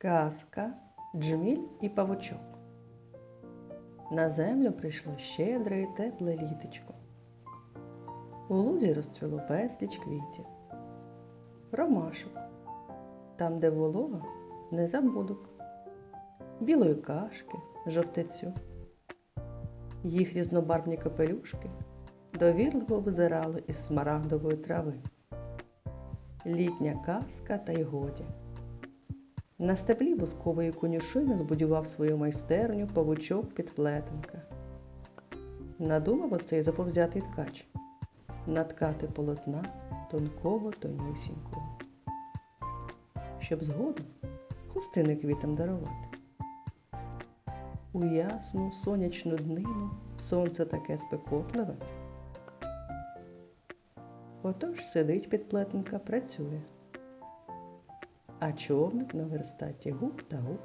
Казка, джміль і павучок. На землю прийшло щедре і тепле літочко. У лузі розцвіло безліч квітів. Ромашок. Там, де волога, незабудок. Білої кашки, жовтецю. Їх різнобарвні капелюшки довірливо визирали із смарагдової трави. Літня казка та й годі. На стеблі воскової конюшини збудував свою майстерню павучок підплетенка. Надумав оцей заповзятий ткач наткати полотна тонкого тонюсінького, щоб згодом хустини квітам дарувати. У ясну сонячну днину сонце таке спекотливе. Отож сидить підплетенка, працює а човник на верстаті губ та губ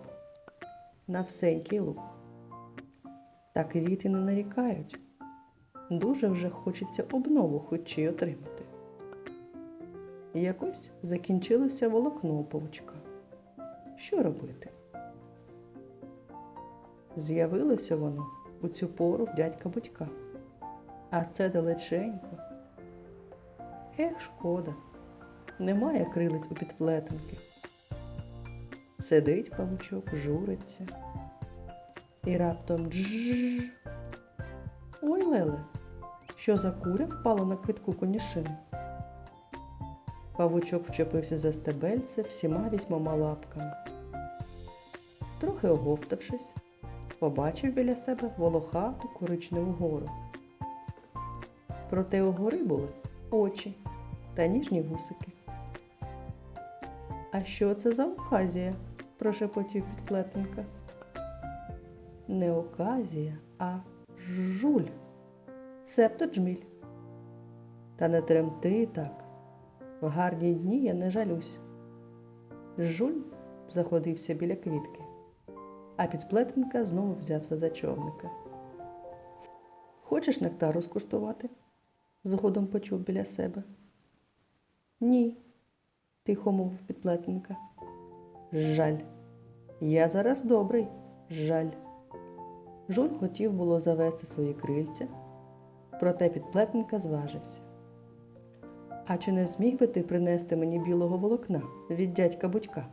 на всенький луг. Та квіти не нарікають. Дуже вже хочеться обнову хоч й отримати. Якось закінчилося волокно у. Що робити? З'явилося воно у цю пору дядька Будька. А це далеченько. Ех, шкода, немає крилиць у підплетенки. Сидить павучок, журиться. І раптом джж. Ой, Леле, що за куря впала на квитку конюшини? Павучок вчепився за стебельце всіма вісьмома лапками. Трохи оговтавшись, побачив біля себе волохату коричневу гору. Проте у гори були очі та ніжні вусики. А що це за оказія? прошепотів підплетенка. Не оказія, а жуль, себто джміль. Та не тремти так. В гарні дні я не жалюсь. Жуль заходився біля квітки, а підплетенка знову взявся за човника. Хочеш нектару скуштувати? згодом почув біля себе. Ні, тихо мовив підплетенка. Жаль. Я зараз добрий. Жаль. Жуль хотів було завести свої крильця, проте підплетенка зважився. А чи не зміг би ти принести мені білого волокна від дядька Будька?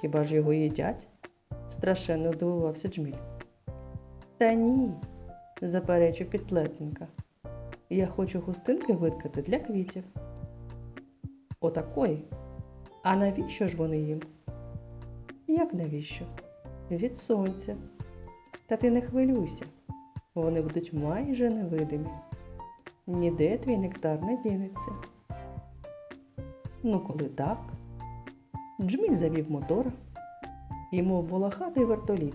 Хіба ж його їдять? страшенно здивувався Джміль. Та ні, заперечив підплетенка. Я хочу хустинки виткати для квітів. Отакої. А навіщо ж вони їм? Як навіщо? Від сонця. Та ти не хвилюйся, вони будуть майже невидимі. Ніде твій нектар не дінеться. Ну, коли так, Джміль завів мотора і, мов волохатий вертоліт,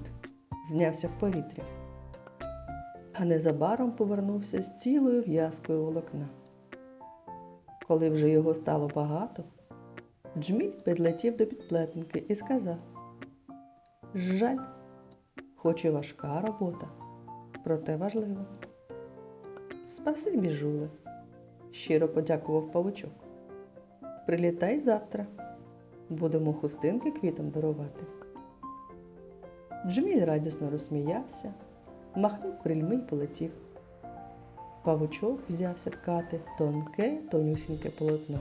знявся в повітря, а незабаром повернувся з цілою в'язкою волокна. Коли вже його стало багато, Джміль підлетів до підплетенки і сказав Жаль, хоч і важка робота, проте важлива. Спасибі, жуле, щиро подякував павучок. Прилітай завтра, будемо хустинки квітам дарувати. Джміль радісно розсміявся, махнув крильми й полетів. Павучок взявся ткати тонке, тонюсіньке полотно.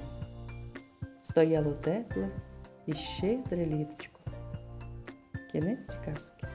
Стояло тепле і щедре літочко. Кінець казки.